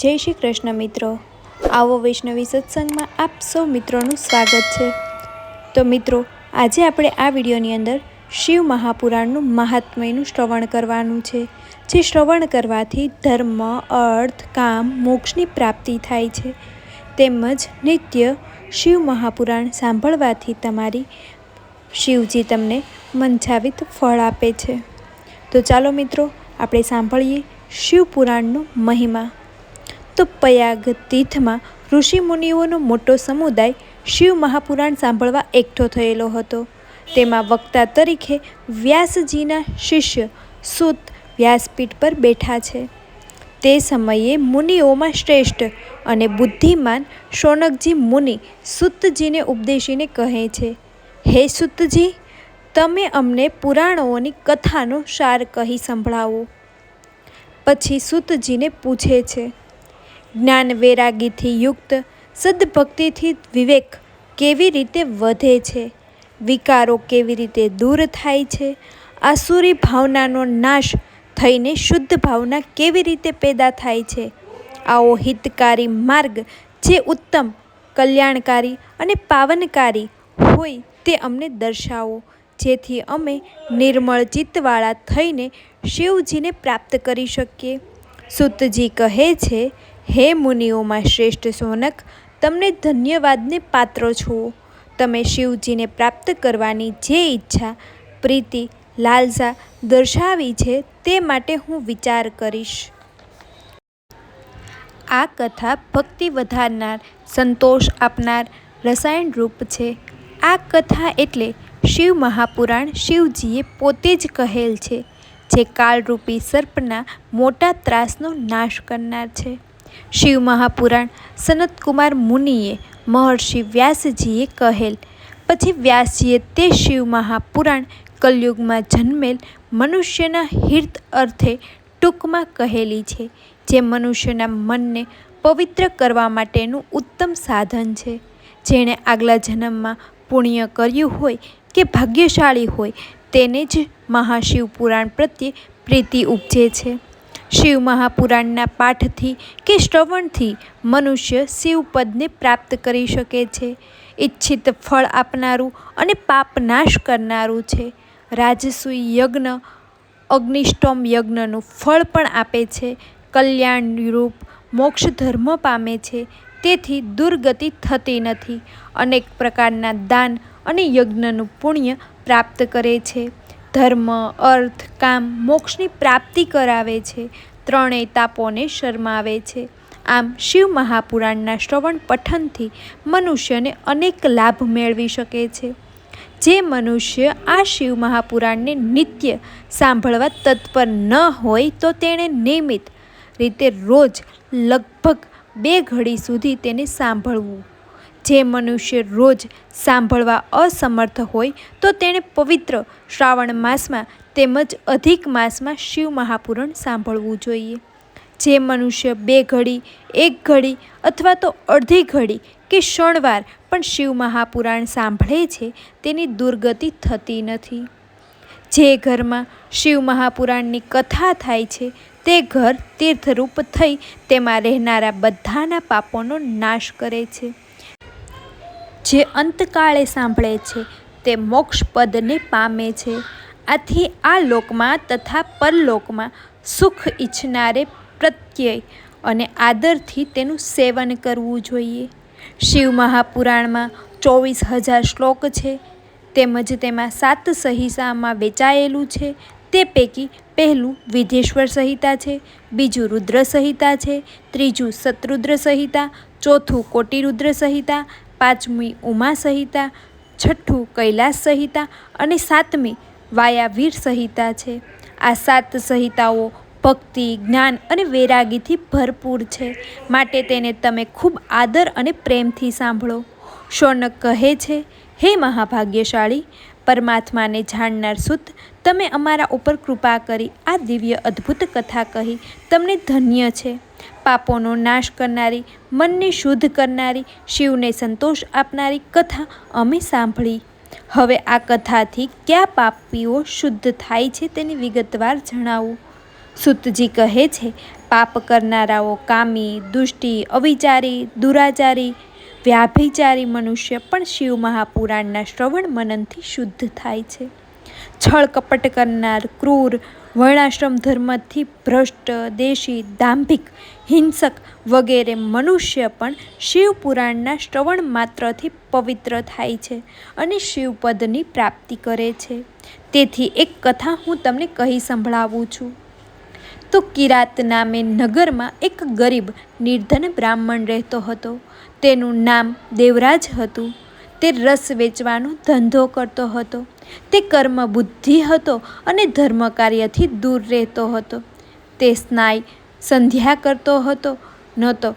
જય શ્રી કૃષ્ણ મિત્રો. આવો વૈષ્ણવી સત્સંગમાં આપ સૌ મિત્રોનું સ્વાગત છે. તો મિત્રો, આજે આપણે આ વિડીયોની અંદર શિવ મહાપુરાણનું મહાત્મયનું શ્રવણ કરવાનું છે, જે શ્રવણ કરવાથી ધર્મ, અર્થ, કામ, મોક્ષની પ્રાપ્તિ થાય છે. તેમજ નિત્ય શિવ મહાપુરાણ સાંભળવાથી તમારી શિવજી તમને મંછાવિત ફળ આપે છે. તો ચાલો મિત્રો, આપણે સાંભળીએ શિવપુરાણનો મહિમા. તો પયાગ તીર્થમાં ઋષિમુનિઓનો મોટો સમુદાય શિવ મહાપુરાણ સાંભળવા એકઠો થયેલો હતો. તેમાં વક્તા તરીકે વ્યાસજીના શિષ્ય સુત વ્યાસપીઠ પર બેઠા છે. તે સમયે મુનિઓમાં શ્રેષ્ઠ અને બુદ્ધિમાન શૌનકજી મુનિ સુતજીને ઉપદેશીને કહે છે, હે સુતજી, તમે અમને પુરાણોની કથાનો સાર કહી સંભળાવો. પછી સુતજીને પૂછે છે જ્ઞાન વૈરાગીથી યુક્ત, સદભક્તિથી વિવેક કેવી રીતે વધે છે? વિકારો કેવી રીતે દૂર થાય છે? આસુરી ભાવનાનો નાશ થઈને શુદ્ધ ભાવના કેવી રીતે પેદા થાય છે? આવો હિતકારી માર્ગ જે ઉત્તમ, કલ્યાણકારી અને પાવનકારી હોય તે અમને દર્શાવો, જેથી અમે નિર્મળ ચિત્તવાળા થઈને શિવજીને પ્રાપ્ત કરી શકીએ. સુતજી કહે છે હે મુનિઓમાં શ્રેષ્ઠ સોનક, તમને ધન્યવાદને પાત્ર છો. તમે શિવજીને પ્રાપ્ત કરવાની જે ઈચ્છા, પ્રીતિ, લાલસા દર્શાવી છે તે માટે હું વિચાર કરીશ. આ કથા ભક્તિ વધારનાર, સંતોષ આપનાર રસાયણ રૂપ છે. આ કથા એટલે શિવ મહાપુરાણ શિવજીએ પોતે જ કહેલ છે, જે કાળરૂપી સર્પના મોટા ત્રાસનો નાશ કરનાર છે. શિવ મહાપુરાણ સનતકુમાર મુનિએ મહર્ષિ વ્યાસજીએ કહેલ. પછી વ્યાસજીએ તે શિવ મહાપુરાણ કલયુગમાં જન્મેલ મનુષ્યના હિર્ત અર્થે ટૂંકમાં કહેલી છે, જે મનુષ્યના મનને પવિત્ર કરવા માટેનું ઉત્તમ સાધન છે. જેણે આગલા જન્મમાં પુણ્ય કર્યું હોય કે ભાગ્યશાળી હોય, તેને જ મહાશિવ પુરાણ પ્રત્યે પ્રીતિ ઉપજે છે. શિવ મહાપુરાણના પાઠથી કે શ્રવણથી મનુષ્ય શિવપદને પ્રાપ્ત કરી શકે છે. ઈચ્છિત ફળ આપનારું અને પાપ નાશ કરનારું છે. રાજસુઈ યજ્ઞ અગ્નિષ્ટોમ યજ્ઞનું ફળ પણ આપે છે. કલ્યાણરૂપ મોક્ષ ધર્મ પામે છે. તેથી દુર્ગતિ થતી નથી. અનેક પ્રકારના દાન અને યજ્ઞનું પુણ્ય પ્રાપ્ત કરે છે. ધર્મ, અર્થ, કામ મોક્ષની પ્રાપ્તિ કરાવે છે. ત્રણેય તાપોને શરમાવે છે. આમ શિવ મહાપુરાણના શ્રવણ પઠનથી મનુષ્યને અનેક લાભ મેળવી શકે છે. જે મનુષ્ય આ શિવ મહાપુરાણને નિત્ય સાંભળવા તત્પર ન હોય તો તેણે નિયમિત રીતે રોજ લગભગ બે ઘડી સુધી તેને સાંભળવું. જે મનુષ્ય રોજ સાંભળવા અસમર્થ હોય, તો તેણે પવિત્ર શ્રાવણ માસમાં તેમજ અધિક માસમાં શિવ મહાપુરણ સાંભળવું જોઈએ. જે મનુષ્ય બે ઘડી, એક ઘડી અથવા તો અડધી ઘડી કે શણવાર પણ શિવ મહાપુરાણ સાંભળે છે, તેની દુર્ગતિ થતી નથી. જે ઘરમાં શિવ મહાપુરાણની કથા થાય છે, તે ઘર તીર્થરૂપ થઈ તેમાં રહેનારા બધાના પાપોનો નાશ કરે છે. જે અંતકાળે સાંભળે છે, તે મોક્ષપદને પામે છે. આથી આ લોકમાં તથા પરલોકમાં સુખ ઈચ્છનારે પ્રત્યય અને આદરથી તેનું સેવન કરવું જોઈએ. શિવ મહાપુરાણમાં ચોવીસ હજાર શ્લોક છે. તેમજ તેમાં સાત સહિસામાં વેચાયેલું છે. તે પૈકી પહેલું વિધેશ્વર સંહિતા છે, બીજું રુદ્ર સંહિતા છે, ત્રીજું શત્રુદ્ર સંહિતા, ચોથું કોટિરુદ્ર સંહિતા પાંચમી ઉમા સંહિતા, છઠ્ઠું કૈલાસ સંહિતા અને સાતમી વાયાવીર સંહિતા છે. આ સાત સંહિતાઓ ભક્તિ, જ્ઞાન અને વૈરાગીથી ભરપૂર છે. માટે તેને તમે ખૂબ આદર અને પ્રેમથી સાંભળો. શૌનક કહે છે, હે મહાભાગ્યશાળી, પરમાત્માને જાણનાર સુત તમે અમારા ઉપર કૃપા કરી આ દિવ્ય અદ્ભુત કથા કહી તમને ધન્ય છે. પાપોનો નાશ કરનારી, મનને શુદ્ધ કરનારી, શિવને સંતોષ આપનારી કથા અમે સાંભળી. હવે આ કથાથી કયા પાપીઓ શુદ્ધ થાય છે તેની વિગતવાર જણાવું. સુતજી કહે છે, પાપ કરનારાઓ કામી, દુષ્ટિ, અવિચારી, દુરાચારી, વ્યાભિચારી મનુષ્ય પણ શિવ મહાપુરાણના શ્રવણ મનનથી શુદ્ધ થાય છે. છળ કપટ કરનાર, ક્રૂર, વર્ણાશ્રમ ધર્મથી ભ્રષ્ટ, દેશી, દાંભિક, હિંસક વગેરે મનુષ્ય પણ શિવપુરાણના શ્રવણ માત્રથી પવિત્ર થાય છે અને શિવપદની પ્રાપ્તિ કરે છે. તેથી એક કથા હું તમને કહી સંભળાવું છું. તો કિરાત નામે નગરમાં એક ગરીબ, નિર્ધન બ્રાહ્મણ રહેતો હતો. તેનું નામ દેવરાજ હતું. તે રસ વેચવાનો ધંધો કરતો હતો. તે કર્મ બુદ્ધિ હતો અને ધર્મ કાર્યથી દૂર રહેતો હતો. તે સ્નાય સંધ્યા કરતો હતો નહોતો.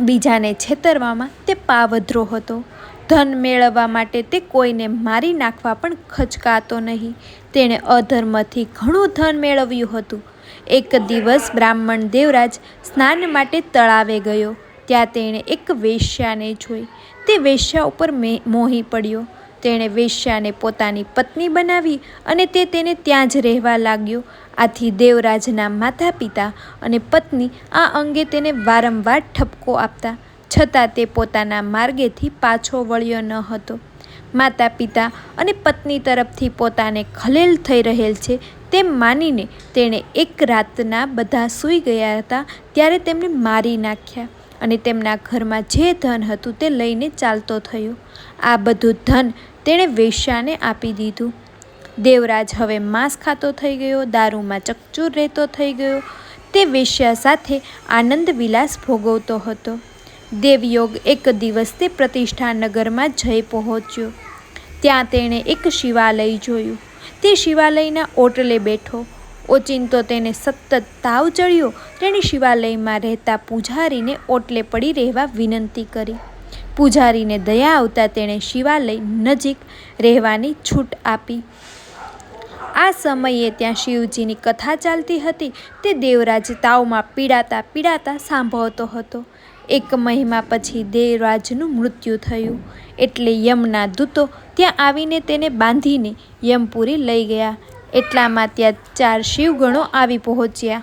બીજાને છેતરવામાં તે પાવધરો હતો. ધન મેળવવા માટે તે કોઈને મારી નાખવા પણ ખચકાતો નહીં. તેણે અધર્મથી ઘણું ધન મેળવ્યું હતું. એક દિવસ બ્રાહ્મણ દેવરાજ સ્નાન માટે તળાવે ગયો. ત્યાં તેણે એક વેશ્યાને જોઈ. તે વેશ્યા ઉપર મોહી પડ્યો. તેણે વેશ્યાને પોતાની પત્ની બનાવી અને તે તેને ત્યાં જ રહેવા લાગ્યો. આથી દેવરાજના માતા પિતા અને પત્ની આ અંગે તેને વારંવાર ઠપકો આપતા, છતાં તે પોતાના માર્ગેથી પાછો વળ્યો ન હતો. માતા પિતા અને પત્ની તરફથી પોતાને ખલેલ થઈ રહેલ છે તેમ માનીને તેણે એક રાતના બધા સૂઈ ગયા હતા, ત્યારે તેમને મારી નાખ્યા. અને તેમના ઘરમાં જે ધન હતું તે લઈને ચાલતો થયો. આ બધું ધન તેણે વેશ્યાને આપી દીધું. દેવરાજ હવે માંસ ખાતો થઈ ગયો, દારૂમાં ચકચૂર રહેતો થઈ ગયો. તે વેશ્યા સાથે આનંદ વિલાસ ભોગવતો હતો. દેવયોગ એક દિવસ તે પ્રતિષ્ઠા નગરમાં જઈ પહોંચ્યો. ત્યાં તેણે એક શિવાલય જોયું. તે શિવાલયના ઓટલે બેઠો. ઓચિંતો તેને સતત તાવ ચડ્યો. તેણે શિવાલયમાં રહેતા પૂજારીને ઓટલે પડી રહેવા વિનંતી કરી. પૂજારીને દયા આવતા તેણે શિવાલય નજીક રહેવાની છૂટ આપી. આ સમયે ત્યાં શિવજીની કથા ચાલતી હતી. તે દેવરાજ તાવમાં પીડાતા પીડાતા સાંભળતો હતો. એક મહિમા પછી દેવરાજનું મૃત્યુ થયું. એટલે યમના દૂતો ત્યાં આવીને તેને બાંધીને યમપુરી લઈ ગયા. એટલામાં ત્યાં ચાર શિવગણો આવી પહોંચ્યા.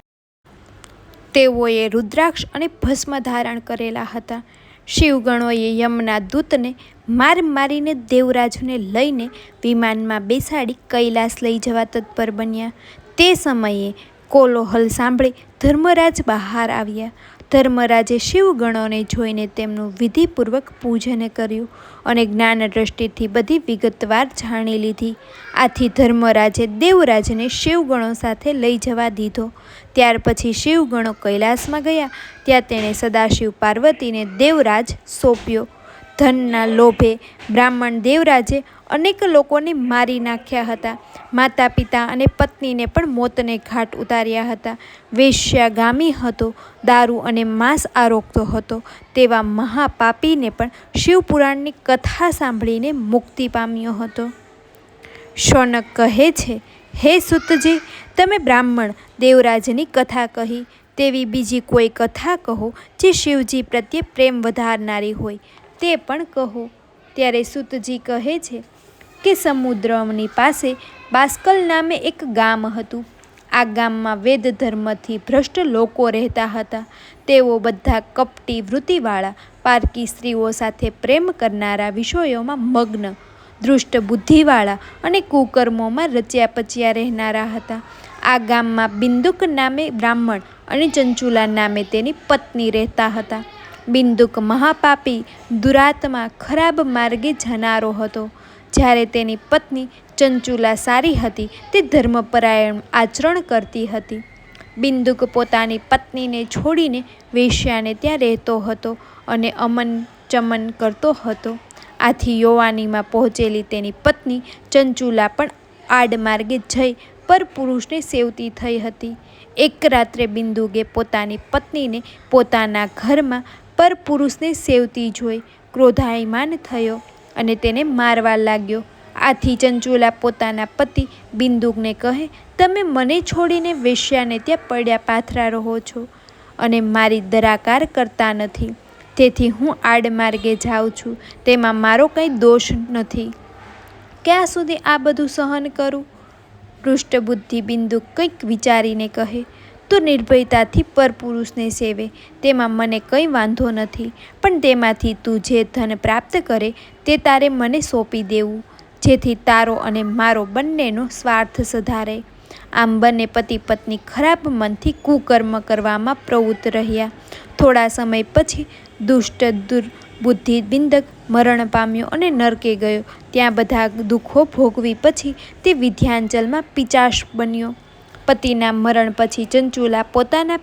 તેઓએ રુદ્રાક્ષ અને ભસ્મ ધારણ કરેલા હતા. શિવગણોએ યમના દૂતને માર મારીને દેવરાજને લઈને વિમાનમાં બેસાડી કૈલાસ લઈ જવા તત્પર બન્યા. તે સમયે કોલોહલ સાંભળી ધર્મરાજ બહાર આવ્યા. ધર્મરાજે શિવગણોને જોઈને તેમનું વિધિપૂર્વક પૂજન કર્યું અને જ્ઞાન દ્રષ્ટિથી બધી વિગતવાર જાણી લીધી. આથી ધર્મરાજે દેવરાજને શિવગણો સાથે લઈ જવા દીધો. ત્યાર પછી શિવગણો કૈલાસમાં ગયા. ત્યાં તેણે સદાશિવ પાર્વતીને દેવરાજ સોંપ્યો. ધનના લોભે બ્રાહ્મણ દેવરાજે અનેક લોકોને મારી નાખ્યા હતા. માતા પિતા અને પત્નીને પણ મોતને ઘાટ ઉતાર્યા હતા. વેશ્યાગામી હતો. દારૂ અને માંસ આરોગતો હતો. તેવા મહાપાપીને પણ શિવપુરાણની કથા સાંભળીને મુક્તિ પામ્યો હતો. શૌનક કહે છે, હે સુતજી, તમે બ્રાહ્મણ, દેવરાજની કથા કહી. તેવી બીજી કોઈ કથા કહો જે શિવજી પ્રત્યે પ્રેમ વધારનારી હોય. તે પણ કહો. ત્યારે સુતજી કહે છે કે સમુદ્રની પાસે બાસ્કલ નામે એક ગામ હતું. આ ગામમાં વેદ ધર્મથી ભ્રષ્ટ લોકો રહેતા હતા. તેઓ બધા કપટી વૃત્તિવાળા, પારકી સ્ત્રીઓ સાથે પ્રેમ કરનારા વિષયોમાં મગ્ન દૃષ્ટ બુદ્ધિવાળા અને કુકર્મોમાં રચ્યા પચ્યા રહેનારા હતા. આ ગામમાં બિંદુક નામે બ્રાહ્મણ અને ચંચુલા નામે તેની પત્ની રહેતા હતા. બિંદુક મહાપાપી, દુરાત્મા ખરાબ માર્ગે જનારો હતો. જ્યારે તેની પત્ની ચંચુલા સારી હતી, તે ધર્મપરાયણ આચરણ કરતી હતી. બિંદુક પોતાની પત્નીને છોડીને વેશ્યાને ત્યાં રહેતો હતો અને અમન ચમન કરતો હતો. આથી યોવાનીમાં પહોંચેલી તેની પત્ની ચંચુલા પણ આડમાર્ગે જઈ પર પુરુષને સેવતી થઈ હતી. એક રાત્રે બિંદુકે પોતાની પત્નીને પોતાના ઘરમાં પર પુરુષને સેવતી જોઈ ક્રોધાયમાન થયો. અને તેને મારવા લાગ્યો. આથી ચંચુલા પોતાના પતિ બિંદુકને કહે, તમે મને છોડીને વેશ્યાને ત્યાં પડ્યા પાથરા રહો છો અને મારી દરાકાર કરતા નથી. તેથી હું આડમાર્ગે જાઉં છું. તેમાં મારો કંઈ દોષ નથી. ક્યાં સુધી આ બધું સહન કરું? પૃષ્ઠબુદ્ધિ બિંદુ કંઈક વિચારીને કહે તું નિર્ભયતાથી પરપુરુષને સેવે. તેમાં મને કંઈ વાંધો નથી, પણ તેમાંથી તું જે ધન પ્રાપ્ત કરે તે તારે મને સોંપી દેવું, જેથી તારો અને મારો બંનેનો સ્વાર્થ સધારે. આમ બંને પતિ પત્ની ખરાબ મનથી કુકર્મ કરવામાં પ્રવૃત્ત રહ્યા. થોડા સમય પછી દુષ્ટ દુર્બુદ્ધિ બિંદક મરણ પામ્યો અને નરકે ગયો. ત્યાં બધા દુઃખો ભોગવી પછી તે વિધ્યાંચલમાં પિચાશ બન્યો. પતિના મરણ પછી ચંચુલા પોતાના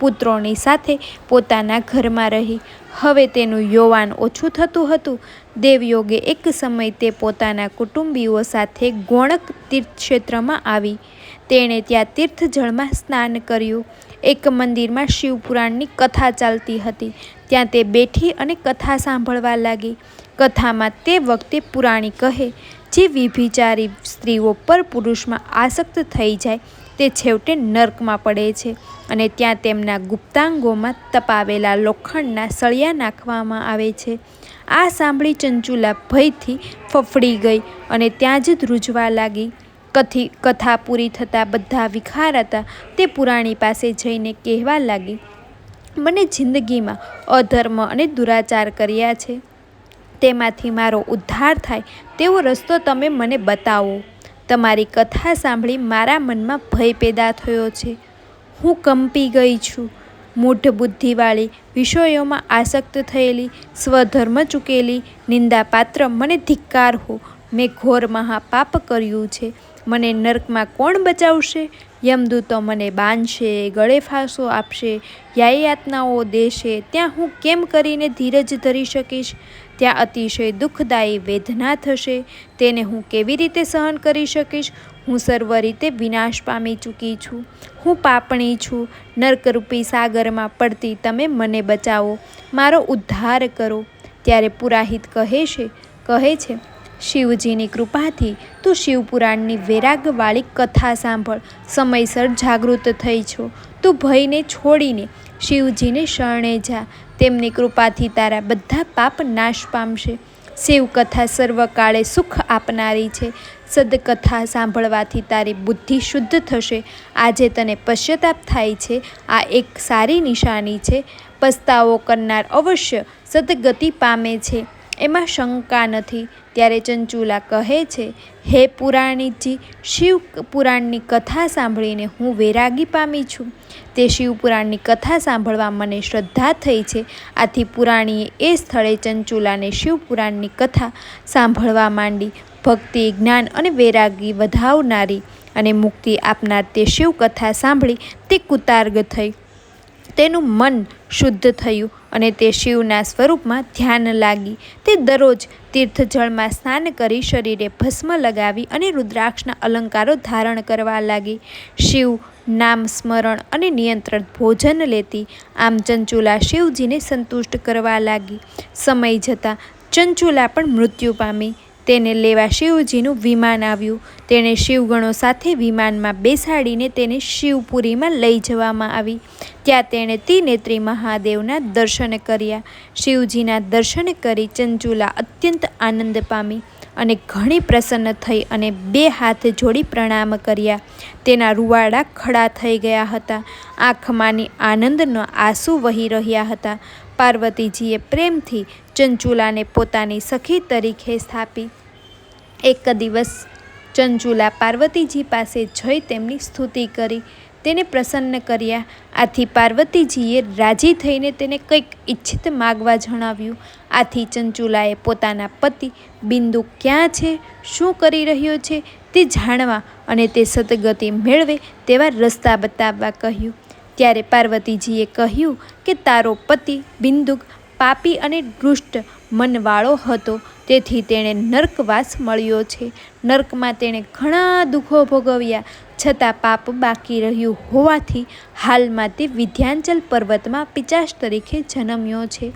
પુત્રોની સાથે પોતાના ઘરમાં રહી. હવે તેનું યૌવાન ઓછું થતું હતું. દેવયોગે એક સમય તે પોતાના કુટુંબીઓ સાથે ગોણક તીર્થક્ષેત્રમાં આવી. તેણે ત્યાં તીર્થજળમાં સ્નાન કર્યું. એક મંદિરમાં શિવપુરાણની કથા ચાલતી હતી. ત્યાં તે બેઠી અને કથા સાંભળવા લાગી. કથામાં તે વખતે પુરાણી કહે જે વિભિચારી સ્ત્રીઓ પર પુરુષમાં આસક્ત થઈ જાય, તે છેવટે નર્કમાં પડે છે અને ત્યાં તેમના ગુપ્તાંગોમાં તપાવેલા લોખંડના સળિયા નાખવામાં આવે છે. આ સાંભળી ચંચુલા ભયથી ફફડી ગઈ અને ત્યાં જ ધ્રુજવા લાગી. કથી, કથા પૂરી થતાં બધા વિખાર હતા. તે પુરાણી પાસે જઈને કહેવા લાગી, મને જિંદગીમાં અધર્મ અને દુરાચાર કર્યા છે. તેમાંથી મારો ઉદ્ધાર થાય તેવો રસ્તો તમે મને બતાવો. તમારી કથા સાંભળી મારા મનમાં ભય પેદા થયો છે. હું કંપી ગઈ છું. મૂઢ બુદ્ધિવાળી, વિષયોમાં આસક્ત થયેલી, સ્વધર્મ ચૂકેલી, નિંદાપાત્ર મને ધિક્કાર હો. મેં ઘોર મહાપાપ કર્યું છે. મને નર્કમાં કોણ બચાવશે? યમદૂતો મને બાંધશે, ગળે ફાંસો આપશે. યાયાતનાઓ દેશે. ત્યાં હું કેમ કરીને ધીરજ ધરી શકીશ? ત્યાં અતિશય દુઃખદાયી વેદના થશે. તેને હું કેવી રીતે સહન કરી શકીશ? હું સર્વ રીતે વિનાશ પામી ચૂકી છું. હું પાપણી છું. નર્કરૂપી સાગરમાં પડતી તમે મને બચાવો. મારો ઉદ્ધાર કરો. ત્યારે પુરાહિત કહે છે કહે છે, શિવજીની કૃપાથી તું શિવપુરાણની વૈરાગવાળી કથા સાંભળ. સમયસર જાગૃત થઈ છો. તું ભયને છોડીને શિવજીને શરણે જા. તેમની કૃપાથી તારા બધા પાપ નાશ પામશે. શિવકથા સર્વકાળે સુખ આપનારી છે. સદકથા સાંભળવાથી તારી બુદ્ધિ શુદ્ધ થશે. આજે તને પશ્ચાતાપ થાય છે. આ એક સારી નિશાની છે. પસ્તાવો કરનાર અવશ્ય સદગતિ પામે છે. એમાં શંકા નથી. ત્યારે ચંચુલા કહે છે, હે પુરાણીજી, શિવ પુરાણની કથા સાંભળીને હું વૈરાગી પામી છું. તે શિવપુરાણની કથા સાંભળવા મને શ્રદ્ધા થઈ છે. આથી પુરાણીએ એ સ્થળે ચંચુલાને શિવપુરાણની કથા સાંભળવા માંડી. ભક્તિ, જ્ઞાન અને વૈરાગી વધાવનારી અને મુક્તિ આપનાર તે શિવકથા સાંભળી તે કુતાર્ગ થઈ. તેનું મન શુદ્ધ થયું અને તે શિવના સ્વરૂપમાં ધ્યાન લાગી. તે દરરોજ તીર્થજળમાં સ્નાન કરી શરીરે ભસ્મ લગાવી અને રુદ્રાક્ષના અલંકારો ધારણ કરવા લાગી. શિવ નામ સ્મરણ અને નિયંત્રણ ભોજન લેતી આમ ચંચુલા શિવજીને સંતુષ્ટ કરવા લાગી. સમય જતાં ચંચુલા પણ મૃત્યુ પામી. તેને લેવા શિવજીનું વિમાન આવ્યું. તેણે શિવગણો સાથે વિમાનમાં બેસાડીને તેને શિવપુરીમાં લઈ જવામાં આવી. ત્યાં તેણે ત્રિનેત્રી મહાદેવના દર્શન કર્યા. શિવજીના દર્શન કરી ચંચુલા અત્યંત આનંદ પામી અને ઘણી પ્રસન્ન થઈ અને બે હાથ જોડી પ્રણામ કર્યા. તેના રૂવાડા ખડા થઈ ગયા હતા. આંખમાંની આનંદનો આંસુ વહી રહ્યા હતા. પાર્વતીજીએ પ્રેમથી ચંચુલાને પોતાની સખી તરીકે સ્થાપી. એક દિવસ ચંચુલા પાર્વતીજી પાસે જઈ તેમની સ્તુતિ કરી. તેને પ્રસન્ન કર્યા. આથી પાર્વતીજીએ રાજી થઈને તેને કંઈક ઈચ્છિત માગવા જણાવ્યું. આથી ચંચુલાએ પોતાના પતિ બિંદુ ક્યાં છે, શું કરી રહ્યો છે તે જાણવા અને તે સદગતિ મેળવે તેવા રસ્તા બતાવવા કહ્યું. ત્યારે પાર્વતીજીએ કહ્યું કે તારો પતિ બિંદુક પાપી અને દુષ્ટ મનવાળો હતો. તેથી તેણે નર્કવાસ મળ્યો છે. નર્કમાં તેણે ઘણા દુઃખો ભોગવ્યા. છતાં પાપ બાકી રહ્યું હોવાથી હાલમાં તે વિધ્યાંચલ પર્વતમાં પિચાશ તરીકે જન્મ્યો છે.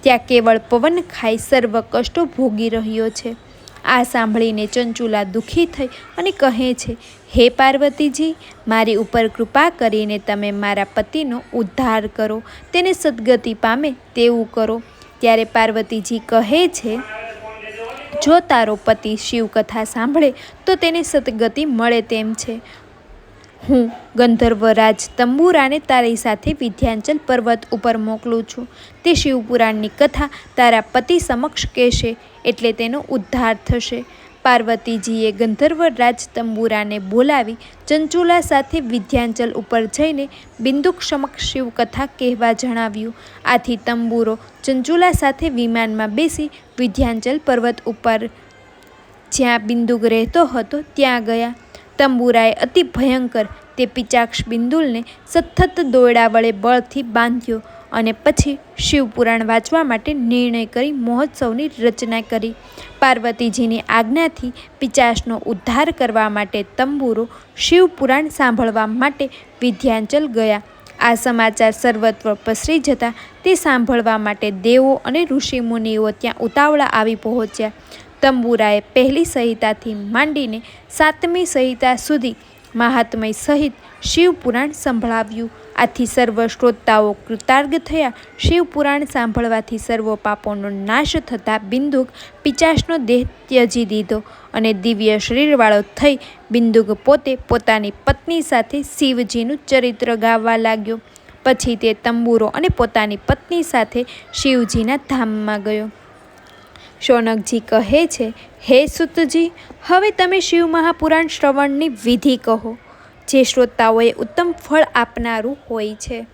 ત્યાં કેવળ પવન ખાઈ સર્વ કષ્ટો ભોગી રહ્યો છે. આ સાંભળીને ચંચુલા દુઃખી થઈ અને કહે છે, હે પાર્વતીજી, મારી ઉપર કૃપા કરીને તમે મારા પતિનો ઉદ્ધાર કરો, તેને સદગતિ પામે તેવું કરો. ત્યારે પાર્વતીજી કહે છે, જો તારો પતિ શિવકથા સાંભળે, તો તેને સદગતિ મળે તેમ છે. હું ગંધર્વરાજ તંબુરાને તારી સાથે વિધ્યાંચલ પર્વત ઉપર મોકલું છું. તે શિવપુરાણની કથા તારા પતિ સમક્ષ કહેશે એટલે તેનો ઉદ્ધાર થશે. પાર્વતીજીએ ગંધર્વરાજ તંબુરાને બોલાવી ચંચુલા સાથે વિધ્યાંચલ ઉપર જઈને બિંદુક સમક્ષ શિવકથા કહેવા જણાવ્યું. આથી તંબુરો ચંચુલા સાથે વિમાનમાં બેસી વિધ્યાંચલ પર્વત ઉપર જ્યાં બિંદુક રહેતો હતો ત્યાં ગયા. તંબુરાએ અતિ ભયંકર તે પિચાક્ષ બિંદુલને સતત દોરડા વડે બળથી બાંધ્યો અને પછી શિવપુરાણ વાંચવા માટે નિર્ણય કરી મહોત્સવની રચના કરી. પાર્વતીજીની આજ્ઞાથી પિચાસનો ઉદ્ધાર કરવા માટે તંબુરો શિવપુરાણ સાંભળવા માટે વિધ્યાંચલ ગયા. આ સમાચાર સર્વત્ર પસરી જતા તે સાંભળવા માટે દેવો અને ઋષિમુનિઓ ત્યાં ઉતાવળા આવી પહોંચ્યા. તંબુરાએ પહેલી સંહિતાથી માંડીને સાતમી સંહિતા સુધી મહાત્મય સહિત શિવપુરાણ સંભળાવ્યું. આથી સર્વ શ્રોતાઓ કૃતાર્ગ થયા. શિવપુરાણ સાંભળવાથી સર્વ પાપોનો નાશ થતાં બિંદુક પિચાસનો દેહ ત્યજી દીધો અને દિવ્ય શરીરવાળો થઈ બિંદુક પોતે પોતાની પત્ની સાથે શિવજીનું ચરિત્ર ગાવા લાગ્યો. પછી તે તંબુરો અને પોતાની પત્ની સાથે શિવજીના ધામમાં ગયો. શૌનકજી કહે છે, હે સુતજી, હવે તમે શિવ મહાપુરાણ શ્રવણની વિધિ કહો, જે શ્રોતાઓએ ઉત્તમ ફળ આપનારું હોય છે.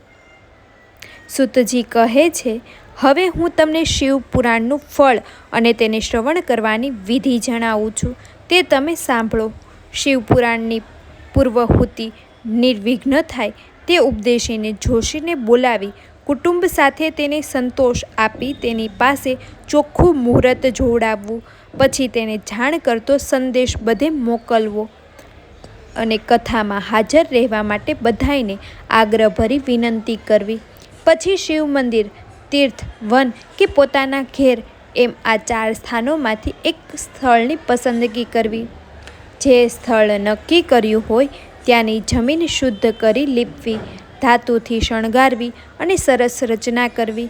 સુતજી કહે છે, હવે હું તમને શિવ પુરાણનું ફળ અને તેને શ્રવણ કરવાની વિધિ જણાવું છું. તે તમે સાંભળો. શિવપુરાણની પૂર્વહુતિ નિર્વિઘ્ન થાય તે ઉપદેશીને જોશીને બોલાવી કુટુંબ સાથે તેને સંતોષ આપી તેની પાસે ચોખ્ખું મુહૂર્ત જોડાવવું, પછી તેને જાણ કરતો સંદેશ બધે મોકલવો અને કથામાં હાજર રહેવા માટે બધાઈને આગ્રહભરી વિનંતી કરવી. પછી શિવ મંદિર, તીર્થ, વન કે પોતાના ઘેર એમ આ ચાર સ્થાનોમાંથી એક સ્થળની પસંદગી કરવી. જે સ્થળ નક્કી કર્યું હોય ત્યાંની જમીન શુદ્ધ કરી લીપવી. ધાતુથી શણગારવી અને સરસ રચના કરવી.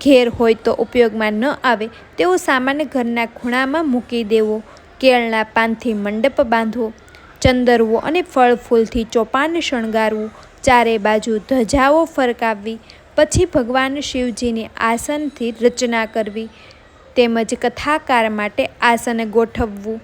ઘેર હોય તો ઉપયોગમાં ન આવે, તેવો સામાન્ય ઘરના ખૂણામાં મૂકી દેવો. કેળના પાનથી મંડપ બાંધવો, ચંદરવો અને ફળ ફૂલથી ચોપાન શણગારવું. ચારે બાજુ ધજાઓ ફરકાવવી, પછી ભગવાન શિવજીની આસનથી રચના કરવી. તેમજ કથાકાર માટે આસન ગોઠવવું.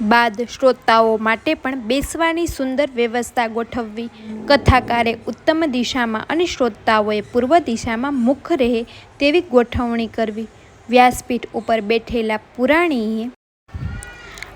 બાદ શ્રોતાઓ માટે પણ બેસવાની સુંદર વ્યવસ્થા ગોઠવવી. કથાકારે ઉત્તમ દિશામાં અને શ્રોતાઓએ પૂર્વ દિશામાં મુખ રહે તેવી ગોઠવણી કરવી. વ્યાસપીઠ ઉપર બેઠેલા પુરાણીએ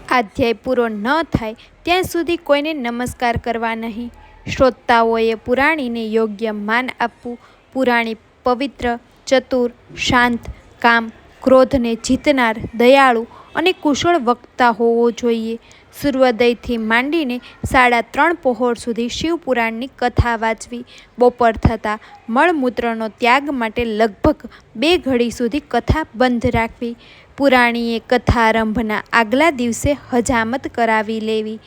આધ્યાય પૂરો ન થાય ત્યાં સુધી કોઈને નમસ્કાર કરવા નહીં. શ્રોતાઓએ પુરાણીને યોગ્ય માન આપવું. પુરાણી પવિત્ર, ચતુર, શાંત, કામ, ક્રોધને જીતનાર, દયાળુ અને કુશળ વક્તા હોવો જોઈએ. સૂર્યોદયથી માંડીને સાડા ત્રણ પહોર સુધી શિવપુરાણની કથા વાંચવી. બપોર થતાં મળમૂત્રનો ત્યાગ માટે લગભગ બે ઘડી સુધી કથા બંધ રાખવી. પુરાણીએ કથારંભના આગલા દિવસે હજામત કરાવી લેવી.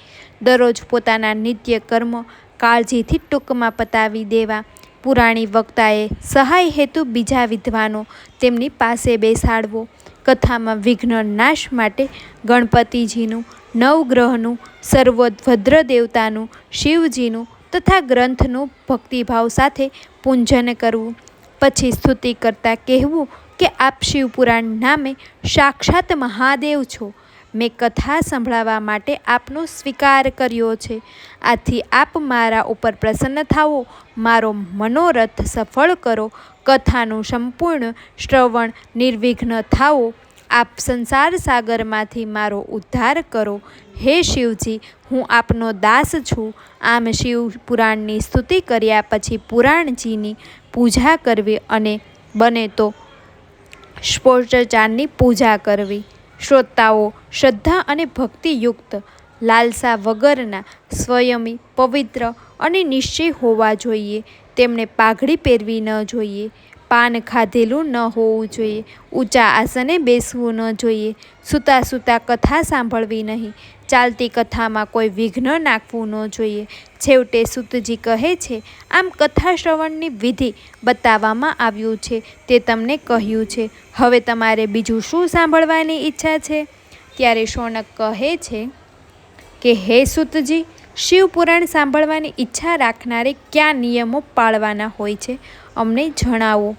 દરરોજ પોતાના નિત્ય કર્મ કાળજીથી ટૂંકમાં પતાવી દેવા. પુરાણી વક્તાએ સહાય હેતુ બીજા વિદ્વાનો તેમની પાસે બેસાડવો. કથામાં વિઘ્ન નાશ માટે ગણપતિજીનું, નવગ્રહનું સર્વભદ્ર દેવતાનું, શિવજીનું તથા ગ્રંથનું ભક્તિભાવ સાથે પૂંજન કરવું. પછી સ્તુતિ કરતાં કહેવું કે આપ શિવપુરાણ નામે સાક્ષાત મહાદેવ છો. મેં કથા સંભળાવવા માટે આપનો સ્વીકાર કર્યો છે. આથી આપ મારા ઉપર પ્રસન્ન થાવો મારો મનોરથ સફળ કરો, કથાનું સંપૂર્ણ શ્રવણ નિર્વિઘ્ન થાવો આપ સંસાર સાગરમાંથી મારો ઉદ્ધાર કરો. હે શિવજી, હું આપનો દાસ છું. આમ શિવ પુરાણની સ્તુતિ કર્યા પછી પુરાણજીની પૂજા કરવી અને બને તો સ્પોષ્ટચારની પૂજા કરવી. શ્રોતાઓ શ્રદ્ધા અને ભક્તિયુક્ત, લાલસા વગરના, સ્વયમી, પવિત્ર અને નિશ્ચય હોવા જોઈએ. તેમણે પાઘડી પહેરવી ન જોઈએ. પાન ખાધેલું ન હોવું જોઈએ. ઊંચા આસને બેસવું ન જોઈએ. સૂતા સૂતા કથા સાંભળવી નહીં. ચાલતી કથામાં કોઈ વિઘ્ન નાખવું ન જોઈએ. છેવટે સુતજી કહે છે, આમ કથા શ્રવણની વિધિ બતાવવામાં આવ્યું છે. તે તમને કહ્યું છે. હવે તમારે બીજું શું સાંભળવાની ઈચ્છા છે? ત્યારે શૌનક કહે છે કે, હે સુતજી શિવપુરાણ સાંભળવાની ઈચ્છા રાખનારે કયા નિયમો પાળવાના હોય છે? અમને જણાવો.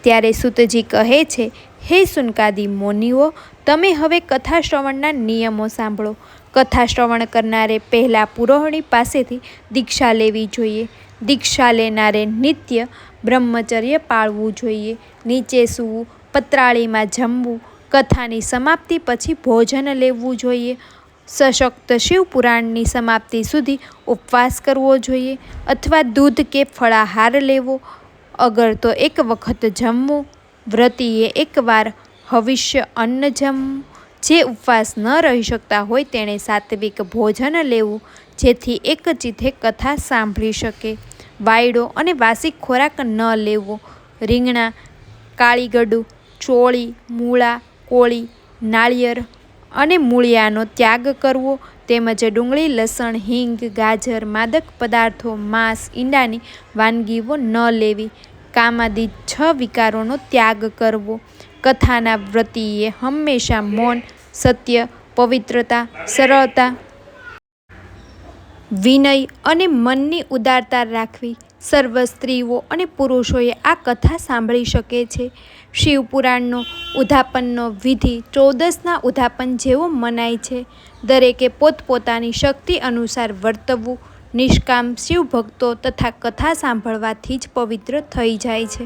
ત્યારે સુતજી કહે છે હે સુનકાદી મોનીઓ, તમે હવે કથા શ્રવણના નિયમો સાંભળો. કથા શ્રવણ કરનારે પહેલાં પુરોહણી પાસેથી દીક્ષા લેવી જોઈએ. દીક્ષા લેનારે નિત્ય બ્રહ્મચર્ય પાળવું જોઈએ. નીચે સૂવું, પતરાળીમાં જમવું, કથાની સમાપ્તિ પછી ભોજન લેવું જોઈએ. સશક્ત શિવપુરાણની સમાપ્તિ સુધી ઉપવાસ કરવો જોઈએ. અથવા દૂધ કે ફળાહાર લેવો. અગર તો એક વખત જમવું વ્રતીએ એકવાર હવિષ્ય અન્ન જમ જે ઉપવાસ ન રહી શકતા હોય તેણે સાત્વિક ભોજન લેવું, જેથી એક ચીથે કથા સાંભળી શકે. વાયડો અને વાસી ખોરાક ન લેવો. રીંગણા, કાળીગડું, ચોળી, મૂળા, કોળી, નાળિયેર અને મૂળિયાનો ત્યાગ કરવો, તેમજ ડુંગળી, લસણ, હિંગ, ગાજર, માદક પદાર્થો, માંસ, ઈંડાની વાનગીઓ ન લેવી. કામાદી છ વિકારોનો ત્યાગ કરવો. કથાના વ્રતીએ હંમેશા મૌન, સત્ય, પવિત્રતા, સરળતા, વિનય અને મનની ઉદારતા રાખવી. સર્વ સ્ત્રીઓ અને પુરુષોએ આ કથા સાંભળી શકે છે. શિવપુરાણનો ઉદ્ધાપનનો વિધિ ચૌદસના ઉદ્ધાપન જેવો મનાય છે. દરેકે પોતપોતાની શક્તિ અનુસાર વર્તવું નિષ્કામ શિવભક્તો તથા કથા સાંભળવાથી જ પવિત્ર થઈ જાય છે.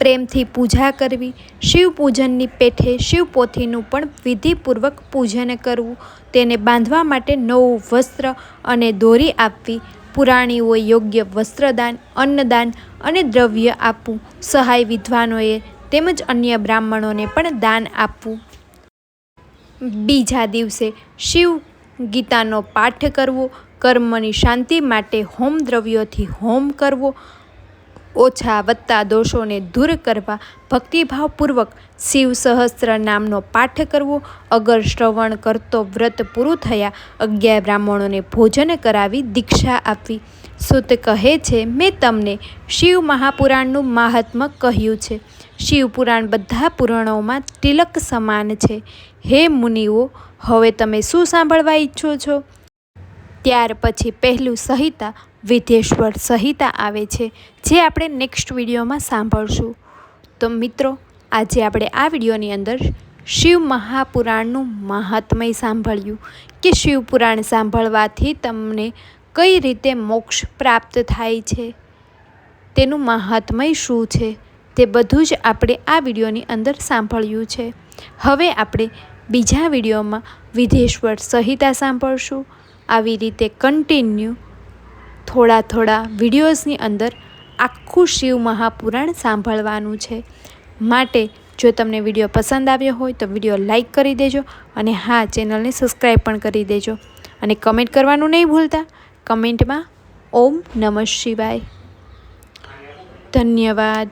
પ્રેમથી પૂજા કરવી શિવ પૂજનની પેઠે શિવપોથીનું પણ વિધિપૂર્વક પૂજન કરવું, તેને બાંધવા માટે નવું વસ્ત્ર અને દોરી આપવી પુરાણીઓએ યોગ્ય વસ્ત્રદાન, અન્નદાન અને દ્રવ્ય આપવું, સહાય વિદ્વાનોએ તેમજ અન્ય બ્રાહ્મણોને પણ દાન આપવું. બીજા દિવસે શિવ ગીતાનો પાઠ કરવો કર્મની શાંતિ માટે હોમ દ્રવ્યોથી હોમ કરવો, ઓછા વત્તા દોષોને દૂર કરવા, ભક્તિભાવપૂર્વક શિવ સહસ્ત્ર નામનો પાઠ કરવો, અગર શ્રવણ કરતો વ્રત પૂરું થયા, અગિયાર બ્રાહ્મણોને ભોજન કરાવી દીક્ષા આપવી. સુત કહે છે, મેં તમને શિવ મહાપુરાણનું મહાત્મ્ય કહ્યું છે. શિવપુરાણ બધા પુરાણોમાં તિલક સમાન છે. હે મુનિઓ, હવે તમે શું સાંભળવા ઈચ્છો છો? ત્યાર પછી પહેલું સંહિતા, વિધેશ્વર સંહિતા આવે છે, જે આપણે નેક્સ્ટ વિડીયોમાં સાંભળશું. તો મિત્રો, આજે આપણે આ વિડીયોની અંદર શિવ મહાપુરાણનું મહાત્મય સાંભળ્યું કે શિવપુરાણ સાંભળવાથી તમને કઈ રીતે મોક્ષ પ્રાપ્ત થાય છે, તેનું મહાત્મય શું છે, તે બધું જ આપણે આ વિડીયોની અંદર સાંભળ્યું છે. હવે આપણે બીજા વિડીયોમાં વિધેશ્વર સંહિતા સાંભળશું. આવી રીતે કન્ટિન્યુ થોડા થોડા વિડીયોઝની અંદર આખું શિવ મહાપુરાણ સાંભળવાનું છે. માટે જો તમને વીડિયો પસંદ આવ્યો હોય તો વીડિયો લાઈક કરી દેજો અને હા, ચેનલને સબસ્ક્રાઈબ પણ કરી દેજો. અને કમેન્ટ કરવાનું નહીં ભૂલતા. કમેન્ટમાં ઓમ નમઃ શિવાય. ધન્યવાદ.